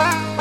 Bye.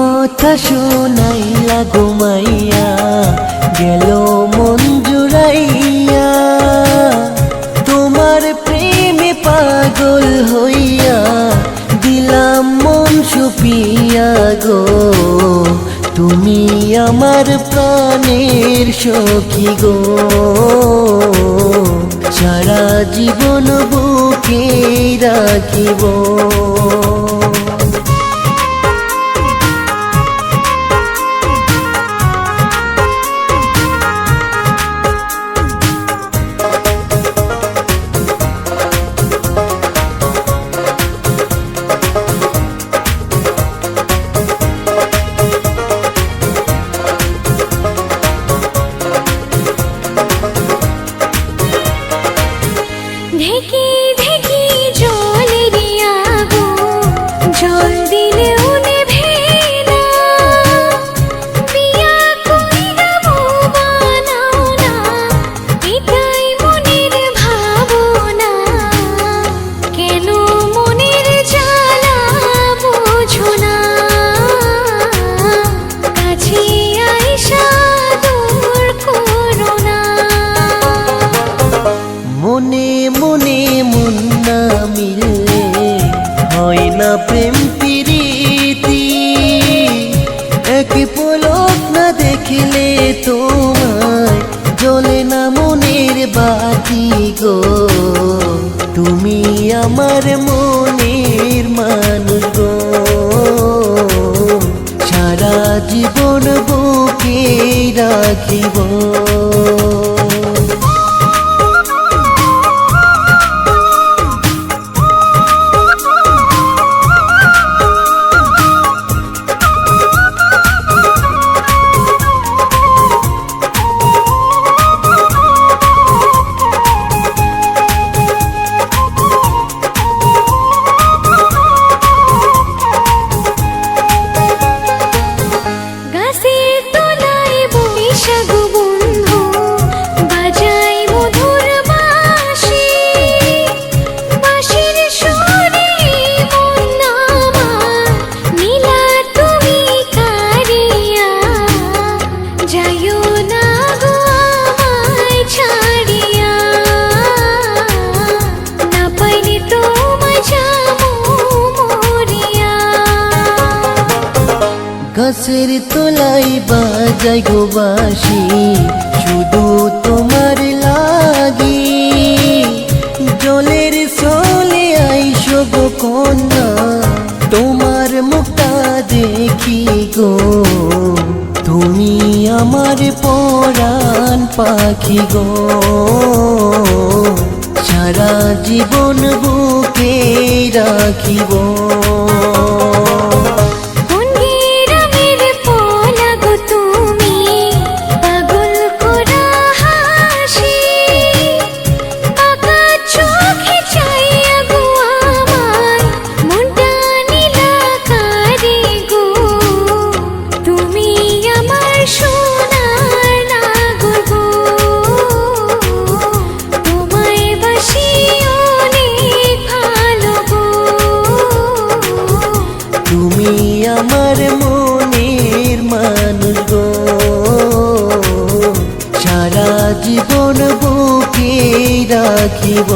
কথা শুনাইলা ঘুমাইয়া গেল মন জুড়াইয়া। তোমার প্রেমে পাগল হইয়া দিলাম মন সুপিয়া গো। তুমি আমার প্রাণের সখী গো। সারা জীবন বুকে রাখিব। মনে মনে মন না মিললে হয় না প্রেম প্রীতি। এক পলক না দেখলে তোমায় জ্বলে না মনের বাতি গো। তুমি আমার মনের মানুষ গো। সারা জীবন বুকে রাখিব। গাছের তোলাই বাজাই গো বাসি শুধু তোমার লাগি। জলের চলে আইসো গো কন্যা, তোমার মুখটা দেখি গো। তুমি আমার পরাণ পাখি গো। সারা জীবন বুকে রাখিব সারা জীবন বুকে রাখিব।